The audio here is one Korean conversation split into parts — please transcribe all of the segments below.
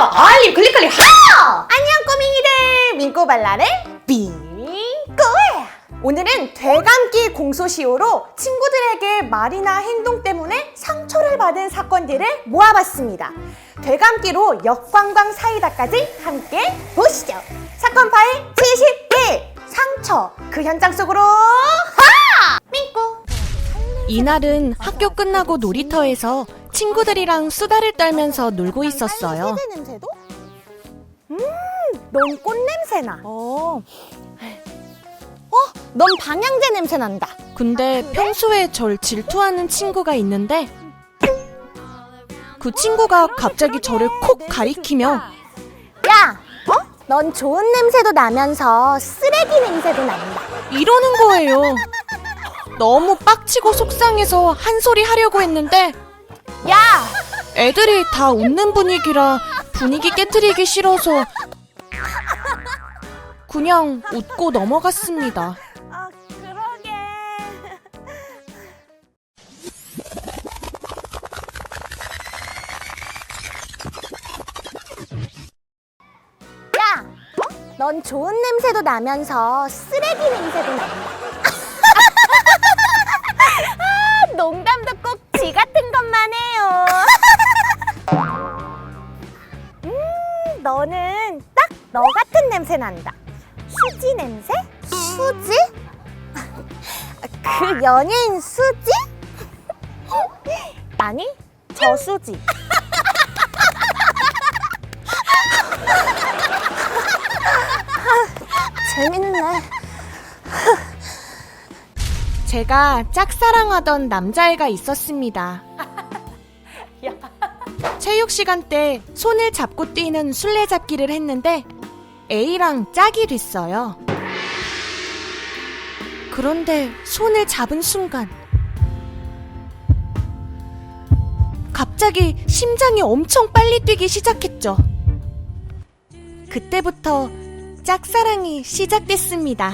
좋아요 알림 클릭 클릭 하! 안녕 꼬밍이들. 민꼬발랄의 민꼬야. 오늘은 되감기 공소시효로 친구들에게 말이나 행동 때문에 상처를 받은 사건들을 모아봤습니다. 되감기로 역관광 사이다까지 함께 보시죠. 사건 파일 71 상처. 그 현장 속으로 하! 민꼬 이날은 학교 끝나고 놀이터에서 친구들이랑 수다를 떨면서 놀고 있었어요. 냄새도? 음, 넌 꽃냄새 나. 어. 어, 넌 방향제 냄새 난다. 근데 평소에 절 질투하는 친구가 있는데 그 친구가 갑자기 저를 콕 가리키며 야, 어? 넌 좋은 냄새도 나면서 쓰레기 냄새도 난다. 이러는 거예요. 너무 빡치고 속상해서 한 소리 하려고 했는데 야, 애들이 다 웃는 분위기라 분위기 깨뜨리기 싫어서 그냥 웃고 넘어갔습니다. 아, 그러게. 야, 어? 넌 좋은 냄새도 나면서 쓰레기 냄새도 난다. 아, 농담도 꼭 지 같은 너 같은 냄새 난다. 수지 냄새? 수지? 그 연예인 수지? 아니, 저 수지. 재밌네. 제가 짝사랑하던 남자애가 있었습니다. 체육 시간 때 손을 잡고 뛰는 술래잡기를 했는데 A랑 짝이 됐어요. 그런데 손을 잡은 순간 갑자기 심장이 엄청 빨리 뛰기 시작했죠. 그때부터 짝사랑이 시작됐습니다.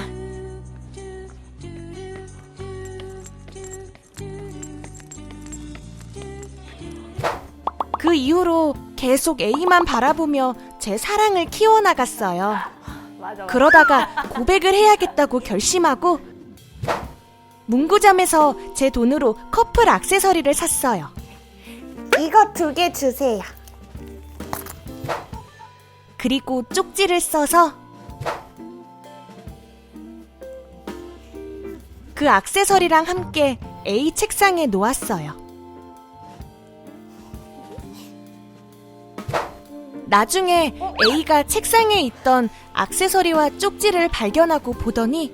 그 이후로 계속 A만 바라보며 제 사랑을 키워나갔어요. 그러다가 고백을 해야겠다고 결심하고 문구점에서 제 돈으로 커플 액세서리를 샀어요. 이거 두 개 주세요. 그리고 쪽지를 써서 그 액세서리랑 함께 A 책상에 놓았어요. 나중에 A가 책상에 있던 액세서리와 쪽지를 발견하고 보더니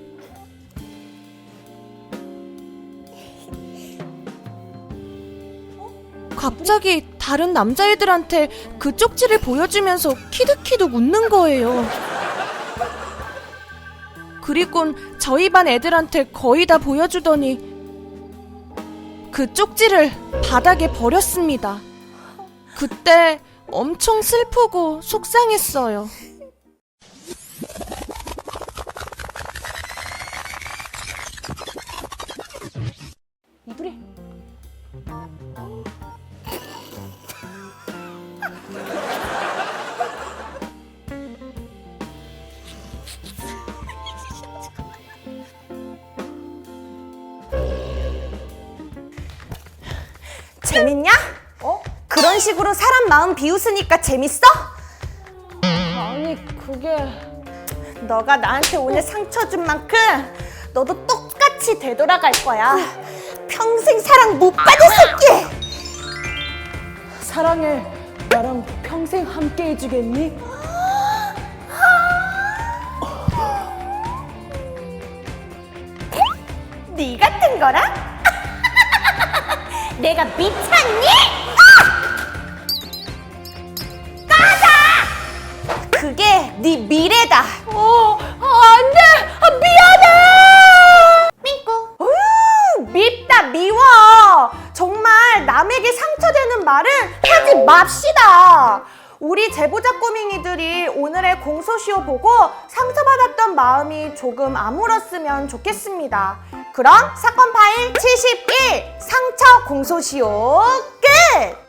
갑자기 다른 남자애들한테 그 쪽지를 보여주면서 키득키득 웃는 거예요. 그리곤 저희 반 애들한테 거의 다 보여주더니 그 쪽지를 바닥에 버렸습니다. 그때 엄청 슬프고 속상했어요. 재밌냐? 어? 그런 식으로 사람 마음 비웃으니까 재밌어? 아니 그게 너가 나한테 오늘 상처 준 만큼 너도 똑같이 되돌아갈 거야. 평생 사랑 못 받을 새끼! 사랑해 나랑 평생 함께 해주겠니? 네 같은 거랑? 내가 미쳤니? 까 그게 네 미래다. 어, 안 돼! 미안해! 민꼬. 어휴, 밉다, 미워. 정말 남에게 상처되는 말은 하지 맙시다. 우리 제보자 꼬밍이들이 오늘의 공소시효 보고 상처받았던 마음이 조금 아물었으면 좋겠습니다. 그럼 사건 파일 71 상처 공소시효 끝!